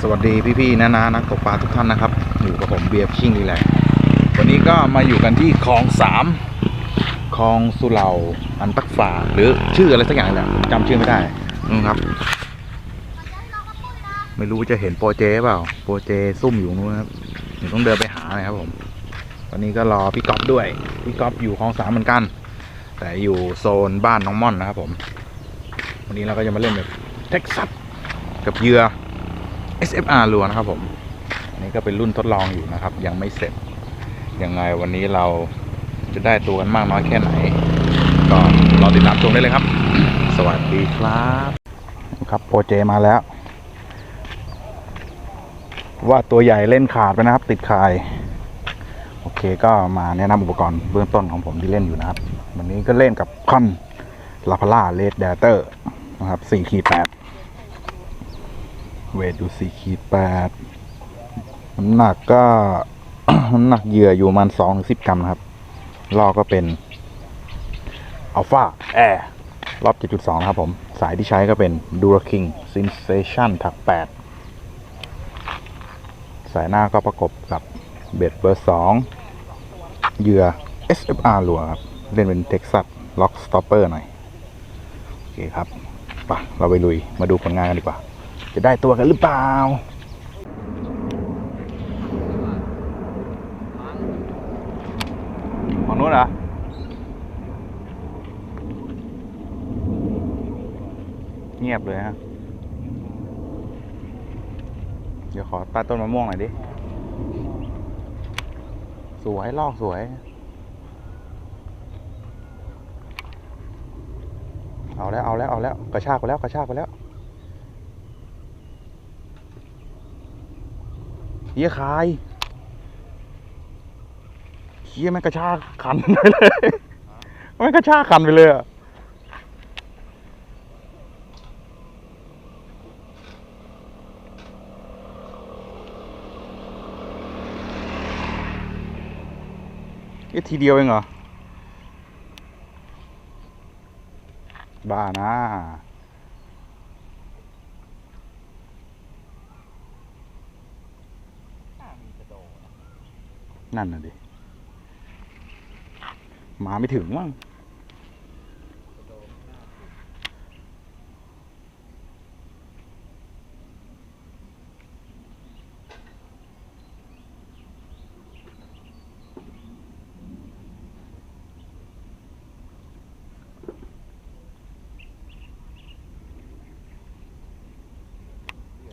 สวัสดีพี่ๆนะนะนักตกปลาทุกท่านนะครับ อยู่กับผมเบียร์ชิงนี่แหละวันนี้ก็มาอยู่กันที่คลองสามคลองสุเหร่าอันตักฝาหรือชื่ออะไรสักอย่างแหละผมจำชื่อไม่ได้นะครับ ไม่รู้จะเห็นโปรเจเปล่าโปรเจซุ่มอยู่นู้นครับเดี๋ยวต้องเดินไปหาเลยครับผมตอนนี้ก็รอพี่ก๊อฟด้วยพี่ก๊อฟอยู่คลองสามเหมือนกัน แต่อยู่โซนบ้านน้องม่อนนะครับผม วันนี้เราก็จะมาเล่นแบบเท็กซัสกับเหยื่อ SFR ลัวนะครับผมอันนี้ก็เป็นรุ่นทดลองอยู่นะครับ ยังไม่เสร็จ ยังไงวันนี้เราจะได้ตัวกันมากน้อยแค่ไหน ก็รอติดตามชมได้เลยครับ สวัสดีครับครับโปรเจมาแล้ว ว่าตัวใหญ่เล่นขาดไปนะครับ ติดคาย โอเคก็มาแนะนำอุปกรณ์เบื้องต้นของผมที่เล่นอยู่นะครับ วันนี้ก็เล่นกับคอนลาพาร่าเลดเดเตอร์นะครับ4ขีด8 เวทดู4ขีด8น้ำหนักก็ น้ำหนักเหยื่ออยู่ประมัน2ถึง10กรัมนะครับลอก็เป็นอัลฟาแอร์รอบ 7.2 ครับผม สายที่ใช้ก็เป็น Dura King Sensation ถัก 8 สายหน้าก็ประกบกับเบ็ดเบอร์ 2 เหยื่อ SFR ลัวครับ เล่นเป็น Texas Lock Stopper หน่อย โอเคครับไปะเราไปลุย มาดูผลงานกันดีกว่า จะได้ตัวกันหรือเปล่า ของนู้นเหรอ เงียบเลยฮะ เดี๋ยวขอตัดต้นมะม่วงหน่อยดิ สวย ลอกสวย เอาแล้ว เอาแล้ว เอาแล้ว กระชากไปแล้ว กระชากไปแล้ว เฮียคายเฮียมันกระชากคันไปเลยมันกระชากคันไปเลยอะเอ๊ะทีเดียวเองเหรอ บ้านะ นั่นน่ะดิมาไม่ถึงมั้ง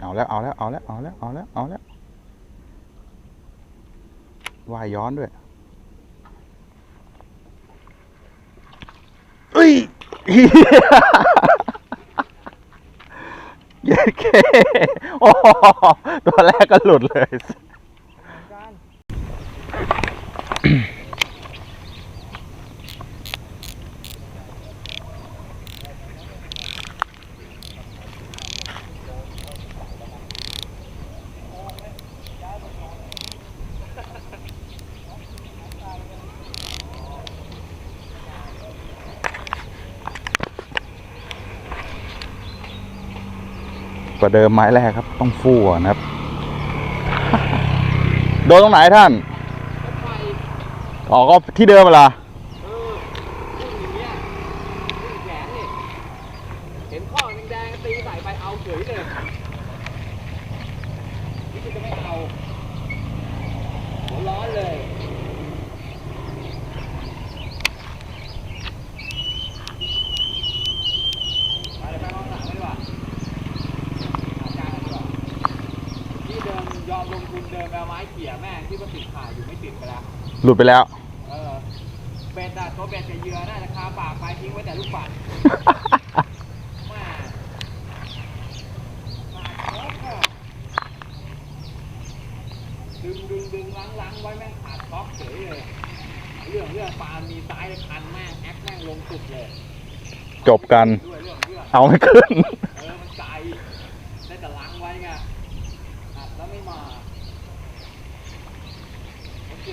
เอาแล้วเอาแล้วเอาแล้วเอาแล้วเอาแล้วเอาแล้ว ว่ายย้อนด้วยเอ้ยเย้เคโอ้โหตัวแรกก็หลุดเลย ว่าเดิมไม้แรกครับ ต้องฟู่ก่อนะครับ โดนตรงไหนท่าน อ๋อก็ที่เดิมเวลา เห็นข้อแดงๆตีใส่ไปเอาเฉยเลยนี่คือจะไม่เอาหัวร้อนเลยไปเลยไปมองสามดีกว่าหาจานกันดีกว่าที่เดิมยอมลงทุน เดินไปเอาไม้เขี่ยแม่งที่ว่าติดขาอยู่ไม่ติดไปแล้ว หลุดไปแล้ว เออเบ็ดอะตัวเบ็ดกับเหยื่อน่าจะคาปากไปทิ้งไว้แต่ลูกปัดแม่มาครบอะดึงดึงดึงล้างล้างไว้แม่งขาดก๊อกเฉยเลย เรื่องเรื่องปลามีซ้ายเลยคันแม่งแอคแม่งลงสุดเลยจบกัน ด้วยเรื่องเรื่อง เอาไม่ขึ้น เออ มันไกลได้แต่ล้างไว้ไงอัดแล้วไม่มา เ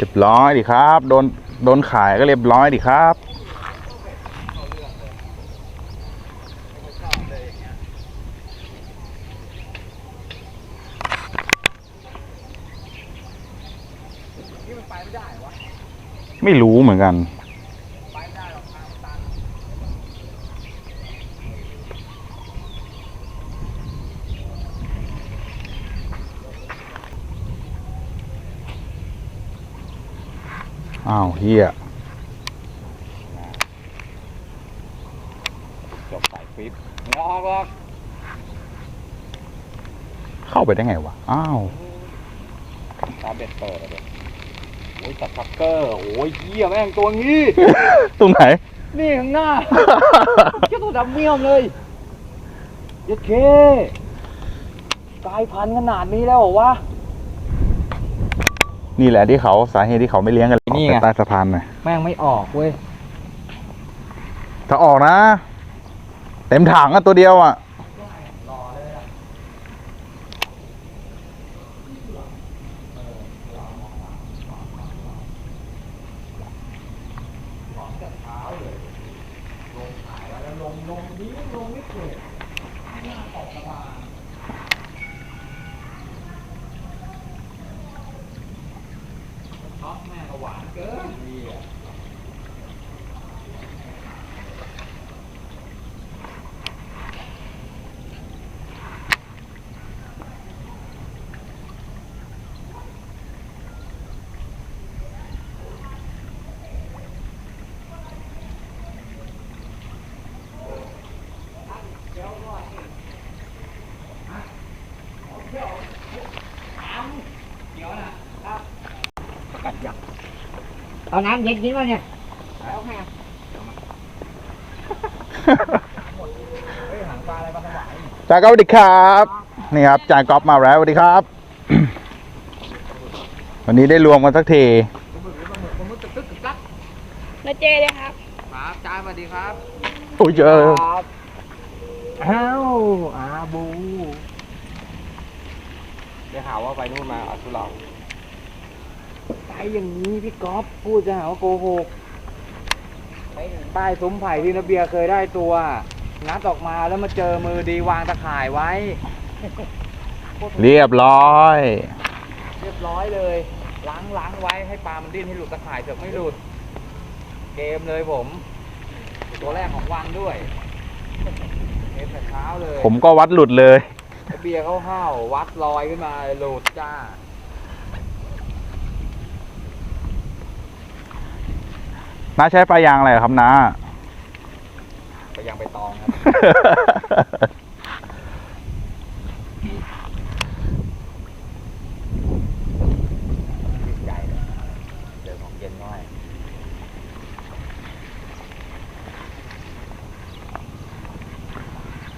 รียบร้อยดิครับ โดน โดนขายก็เรียบร้อยดิครับ ไม่รู้เหมือนกัน อ้าวเฮียจบสายฟิปงอกหรอกเข้าไปได้ไงวะ อ้าว ตาเบ็ดเปิดอะเด็กโอ้ยสับทักเกอร์โอ้ยเหี้ยแม่งตัวงี้ ตรงไหน นี่ข้างหน้า เจ้าตัวดำเมี่ยมเลยเยัดเคกลายพันธุ์ขนาดนี้แล้วเหรอวะ นี่แหละที่เขาสาเหตุที่เขาไม่เลี้ยงกัน นี่ไงออกปใต้สะพานหน่อยแม่งไม่ออกเว้ย ถ้าออกนะ เต็มถังอะตัวเดียวอะ ท็อปแม่งก็หวานเกินเดี๋ยวนะครับ กัดยักษ์ เอาน้ำเย็นกินวะเนี่ยแล้วไงเฮ้ยหางปลาอะไรปลาสวายนี่จ่าก๊อฟสวัสดีครับนี่ครับจ่าก๊อฟมาแล้วสวัสดีครับ วันนี้ได้รวมกันสักทีปลาหมึกหรือปลาหมึกปลาหมึกตึกตึกตึกตักมาเจเลยครับครับจ้าสวัสดีครับโอ้ยเจอครับอ้าวอาบู ได้ข่าวว่าไปนู่นมาอัสุเรา ไปอย่างนี้พี่ก๊อฟพูดจะหาว่าโกหกใต้ซุ้มไผ่ที่ระเบียร์เคยได้ตัวงัดออกมาแล้วมาเจอมือดีวางตะข่ายไว้ เรียบร้อย เรียบร้อยเลยล้างล้างไว้ให้ปลามันดิ้นให้หลุดตะข่ายเถอะไม่หลุด เกมเลยผม ตัวแรกของวันด้วยเกมแต่เช้าเลย ผมก็วัดหลุดเลยไอ้เบียร์เขาห้าววัดลอยขึ้นมาหลุดจ้า น้าใช้ปลายางอะไรครับน้าไปยังไปตองครับดีใจเลยเจอของเย็นน้อย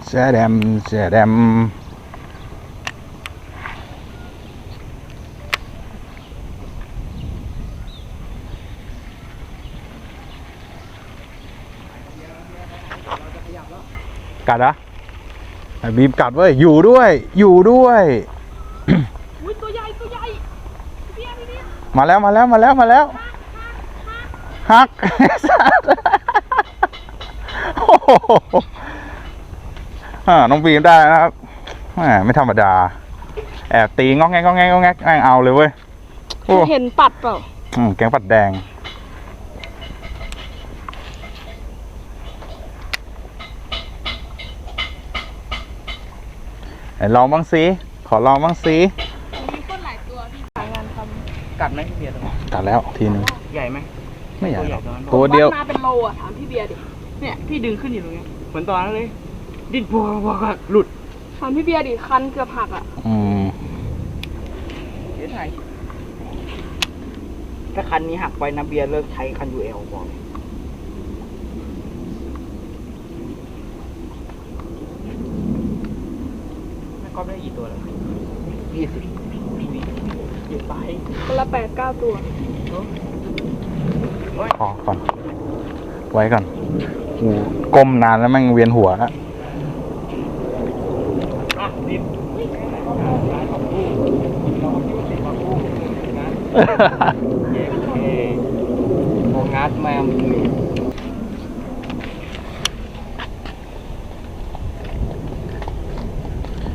แซดแดมแซดแดม กัดอะไอ้บีมกัดเว้ยอยู่ด้วย อยู่ด้วยอุ้ยตัวใหญ่ตัวใหญ่พี่เบียร์พี่เบียร์มาแล้วมาแล้วมาแล้วมาแล้วฮักโอ้โหอ่าน้องบีมได้นะครับแหมไม่ธรรมดา แอบตีงอกแงกงอกแงกงอกแงกแม่งเอาเลยเว้ยโอ้เห็นปัดเปล่าอืมแกงปัดแดง ไหน ลองบ้างสิขอลองบ้างสิมีคนหลายตัวที่หางานทกัดไหมพี่เบียร์ตัวนี้กัดแล้วทีนึงใหญ่ไหมไม่ใหญ่หรอกำตัวเดียวดมาเป็นโลอะถามพี่เบียร์ดิ เนี่ยพี่ดึงขึ้นอยู่ตรงเนี้ยเหมือนตอนนั้นเลย ดิ้นพัวพัวก็หลุดถามพี่เบียร์ดิคันเกือบหักอะอืมเดี๋ยวไทยถ้าคันนี้หักไปนะเบียร์เลิกใช้คันยูเอลบอกเลย ก๊อฟได้กี่ตัวแล้วยี่สิบเก็บไปคนละแปดเก้าตัวพอก่อน ไว้ก่อนกูก้มนานแล้วแม่งเวียนหัวแล้วอะดิบร้านของคู่เราคิดว่าติดของคู่นะเย้โอเคโฟงัสแมม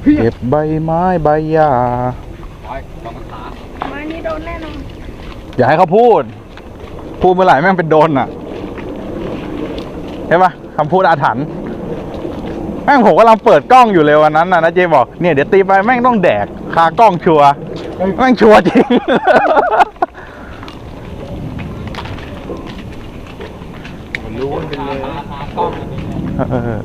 เก็บใบไม้ใบหญ้าร้อยลองกระถาไม้นี้โดนแน่นอนอย่าให้เขาพูด พูดเมื่อไหร่แม่งเป็นโดนอะใช่ปะคำพูดอาถรรพ์แม่งผมกำลังเปิดกล้องอยู่เลยวันนั้นนะนะเจบอกเนี่ยเดี๋ยวตีไปแม่งต้องแดกคากล้องชัวร์แม่งชัวร์จริงรู้เป็นเลยหากล้อง เออ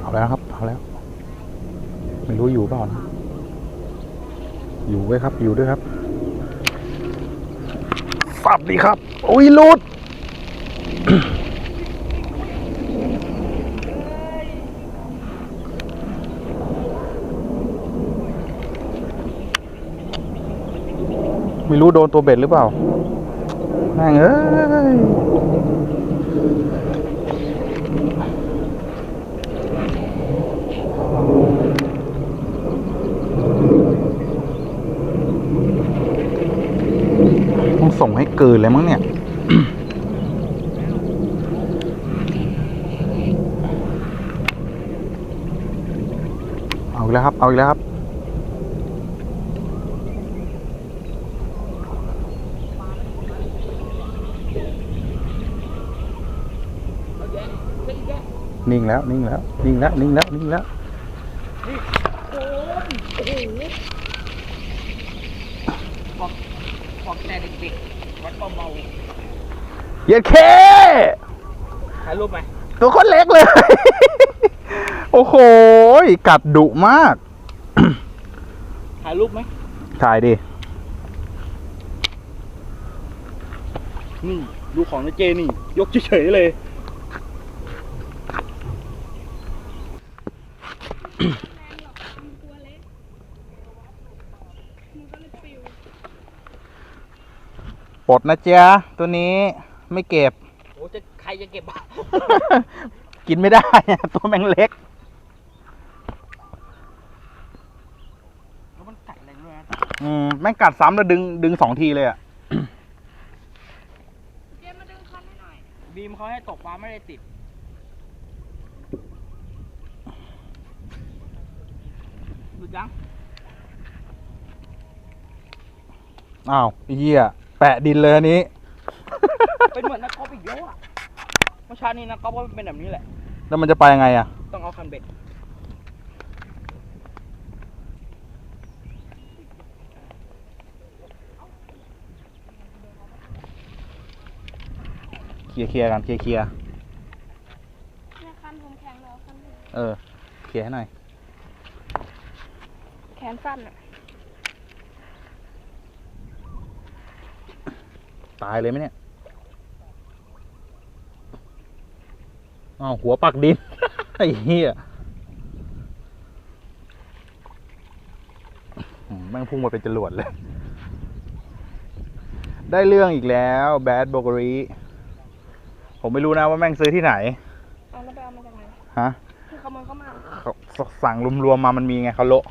เอา แล้วครับเอาแล้ว ไม่รู้อยู่เปล่านะอยู่ไว้ครับ อยู่ด้วยครับสับดีครับอุ้ยลุดไม่รู้โดนตัวเบ็ดหรือเปล่าแม่งเอ้ย ต้องส่งให้ เกินเลยมั้งเนี่ย เอาอีกแล้วครับ เอาอีกแล้วครับ นิ่งแล้ว นิ่งแล้ว นิ่งแล้ว นิ่งแล้ว นิ่งแล้วบอกแต่เด็กๆ วัดเบาเย็ดเคๆถ่ายรูปไหมตัวคนเล็กเลย โอ้โห กัดดุมาก ถ่ายรูปไหมถ่ายดิ นี่ ดูของนะเจนี่ ยกเฉยๆเลย ตัวเล็กมันก็เลยปิว ปลดนะจ๊ะตัวนี้ไม่เก็บ โอ้จะใครจะเก็บบ้ากินไม่ได้อะตัวแมงเล็ก แล้วมันกัดแรงด้วยนะอืมแม่งกัดซ้ำแล้วดึงดึงสองทีเลยอะ เจมมาดึงคันให้หน่อย บีมเขาให้ตกปลาไม่ได้ติดหลุดยังอ้าวไอ้เหี้ย แปะดินเลยอันนี้ เป็นเหมือนนักกอล์ฟอีกแล้วอะเมื่อเช้านี้นักกอล์ฟก็เป็นแบบนี้แหละ แล้วมันจะไปยังไงอะ ต้องเอาคันเบ็ด เคลียร์เคลียร์กันเคลียร์เคลียร์เนี่ยคันผมแข็งแล้วคันผมเออ เคลียร์ให้หน่อย แขนสั้นอะ ตายเลยไหมเนี่ยอ้าวหัวปักดิน ไอ้เหี้ยอืมแม่งพุ่งมาเป็นจรวดเลย ได้เรื่องอีกแล้วแบดโบกรีผมไม่รู้นะว่าแม่งซื้อที่ไหนเอาแล้วไปเอามาจากไหนฮะ คือขโมยเข้ามา เขาสั่งรวมๆมามันมีไงเขาโละ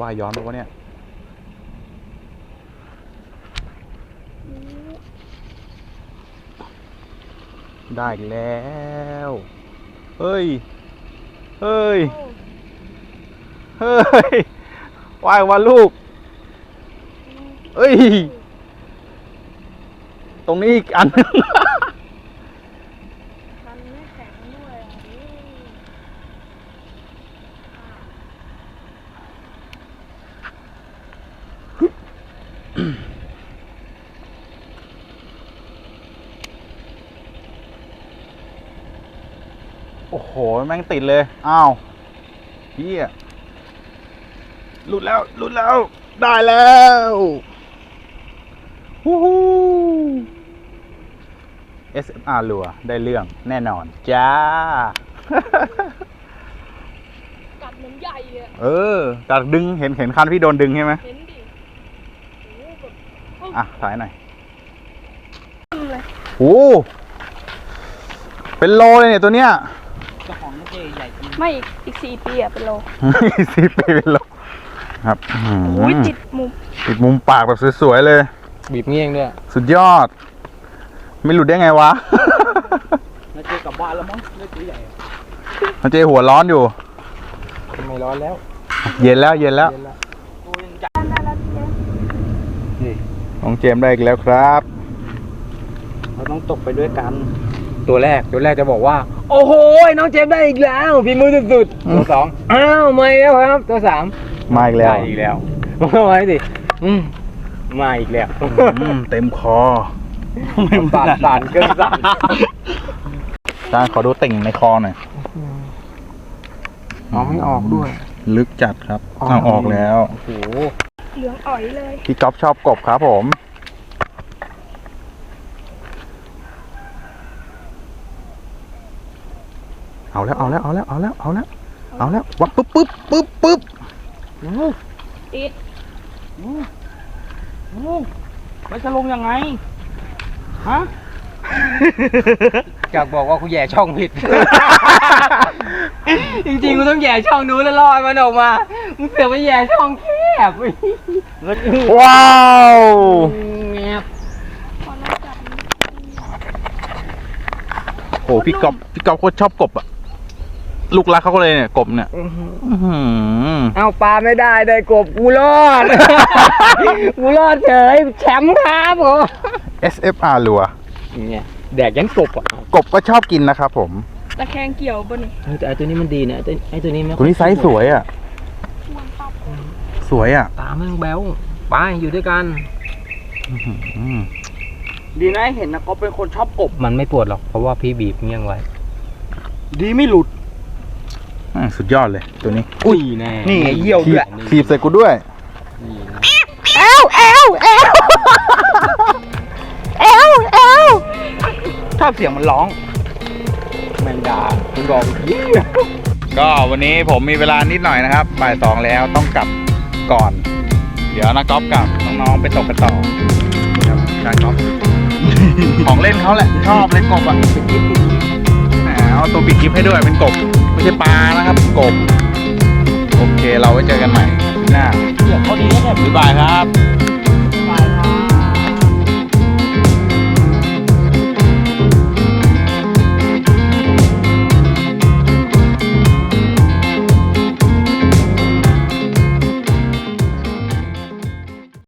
ว่ายย้อนไปวะเนี่ยได้อีกแล้ว เฮ้ย เฮ้ย เฮ้ยว่ายว่าลูก เฮ้ย ตรงนี้อีกอันนึง คันไม่แข็งด้วยอะนี่ โอ้โห แม่งติดเลย อ้าวเฮียหลุดแล้ว หลุดแล้ว ได้แล้วฮู้ฮู้ SMR ลัว ได้เรื่องแน่นอน จ้า กัดเหมือนใหญ่เลยเออกัดดึงเห็นเห็นคันพี่โดนดึงใช่ไหมเห็นดิโอ้โหแบบอะ ถ่ายหน่อยเลย โอ้เป็นโลเลยเนี่ยตัวเนี้ย ไม่อีกอีกสี่ปีอะเป็นโลสิปีเป็นโลครับอื้อหืออุ้ยติดมุมติดมุมปากแบบสวยๆเลย บีบเงี้ยงด้วยสุดยอด ไม่หลุดได้ไงวะแล้วเจกลับบ้านแล้วมั้งเลือดตัวใหญ่มันเจหัวร้อนอยู่ ไม่ร้อนแล้วเย็นแล้วเย็นแล้ว เย็นแล้วตัวยังจับนี่น้องเจมส์ได้อีกแล้วครับ เราต้องตกไปด้วยกัน ตัวแรกตัวแรกจะบอกว่า โอ้โหน้องเจมส์ได้อีกแล้วฝีมือสุดอืๆมตัวสองอ้าวไม่แล้วครับ ตัวสามมาอีกแล้วได้อีกแล้วมาไว้สิอืมมาอีกแล้วอืมเต็มคอสานสานเกินสานจานขอดูติ่งในคอหน่อยอ๋อไม่ออกด้วย ลึกจัดครับอ๋อเอาออกแล้วโอ้โหเหลืองอ่อยเลยพี่ก๊อฟชอบกบครับผม เอาแล้วเอาแล้วเอาแล้วเอาแล้วเอาแล้วเอาแล้ววัดปุ๊บปุ๊บปุ๊บปุ๊บติดมันจะลงยังไงฮะอยากบอกว่ากูแย่ช่องผิด จริงๆกูต้องแย่ช่องนู้นแล้วลอยมันออกมามึงเสือกไปแย่ช่องแคบว้าวแงบพอน้องจับโอ้พี่ก๊อฟพี่ก๊อฟโคตรชอบกบอะ ลูกรักเขาก็เลยเนี่ยกบเนี่ยอื้อหือเอาปลาไม่ได้ได้กบกูรอด กูรอดเฉยแชมป์ครับผม SFR ลัว เนี่ยแดกยันกบอะกบก็ชอบกินนะครับผมตะแคงเกี่ยวบนนี่เฮ้ยแต่ไอตัวนี้มันดีนะไอ้ตัวไอตัวนี้ไม่ตัวนี้ไซส์สวยอะชวนปั๊บสวยอะตาแม่งแบ๊วไปอยู่ด้วยกัน อืมดีนะเห็นนะก็เป็นคนชอบกบ มันไม่ปวดหรอกเพราะว่าพี่บีบเงี้ยงไว้ ดีไม่หลุดอ่า สุดยอดเลยตัวนี้ อุ้ยแน่นี่เยี่ยวด้วยถีบใส่กูด้วยนี่นะเอวเอวเอวเอวเอวชอบเสียงมันร้องแมงดาคุณบอกยี่ก็วันนี้ผมมีเวลานิดหน่อยนะครับบ่ายสองแล้วต้องกลับก่อน เดี๋ยวนะก๊อฟกับน้องๆไปตกกันต่อครับจานก๊อฟของเล่นเขาแหละชอบเลยกบอะแหมเอาตัวปิดคลิปให้ด้วยเป็นกบ ไม่ใช่ปลานะครับกบโอเคเราไว้เจอกันใหม่หน้าเสียงเขาดีนะเนี่ยบ๊ายบายครับ